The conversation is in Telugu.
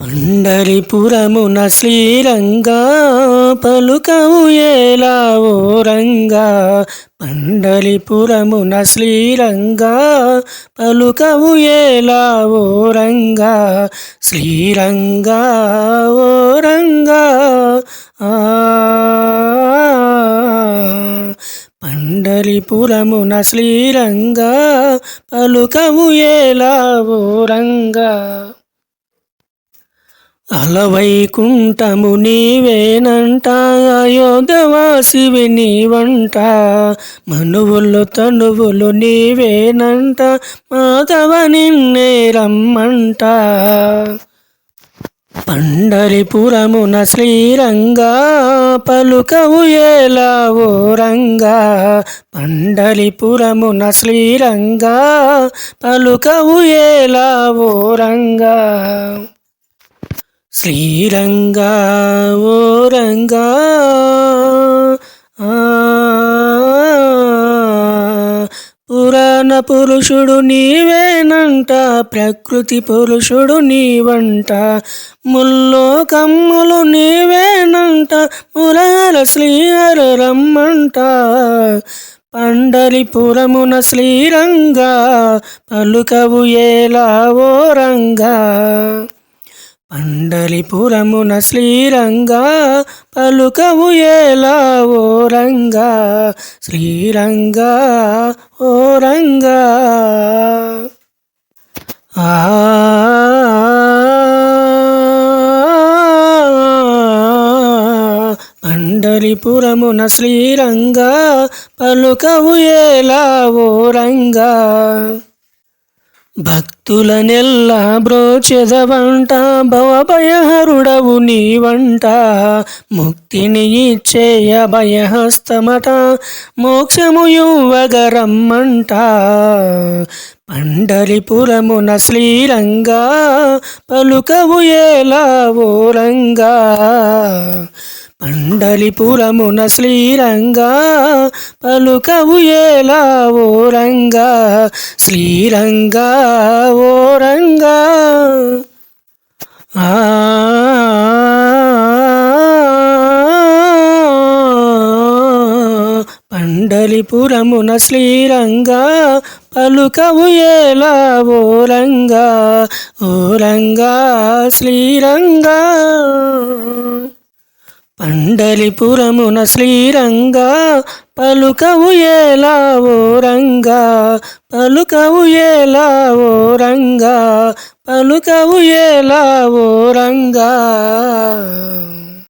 పండరిపురమున శ్రీరంగా పలుకవు ఎలా ఓ రంగా? పండరిపురమున శ్రీరంగా పలుకవు ఎలా ఓ రంగా? శ్రీరంగా ఓ రంగా. ఆ. పండరిపురమున శ్రీరంగా పలుకవు ఎలా ఓ రంగా? అలవైకుంఠము నీవేనంట అయోధవాసివి నీవంట. మనువులు తనువులు నీవేనంట మాధవ నిన్నే రమ్మంట. పండరిపురమున శ్రీరంగా పలుకవు ఎలా ఓ రంగా. పండరిపురమున శ్రీరంగా పలుకవు ఎలా ఓ రంగా. శ్రీరంగా ఓ రంగా ఆ, పురాణ పురుషుడు నీవేనంట ప్రకృతి పురుషుడు నీవంట ముల్లోకమ్ములు నీవేనంట మురార శ్రీహర రమ్మంట పండరిపురమున శ్రీరంగా పలుకవు ఏలా ఓ రంగా. పండలిపురమున శ్రీరంగా పలుకవు ఎలా ఓ రంగా శ్రీరంగా ఓ రంగా. ఆ పండరిపురమున శ్రీరంగా పలుకవు ఎలా ఓ రంగా. భక్తులనెల్లా బ్రోచెదవంట భవభయహరుడవు నీవంట. ముక్తిని ఇచ్చే అభయహస్తమట మోక్షము యువగరమ్మంట పండరిపురమున శ్రీరంగా పలుకవు ఎలా ఓరంగా రంగా శ్రీరంగా పలుకవు ఎలా ఓ రంగా శ్రీరంగా ఓ రంగా ఆ పండలిపురమున శ్రీరంగా పలుకవు ఎలా ఓ రంగా ఓ రంగా శ్రీరంగా పండలిపురమున శ్రీరంగా పలుకవు ఎలా ఓ రంగా? పలుకవు ఎలా ఓ రంగా? పలుకవు ఎలా ఓ రంగా?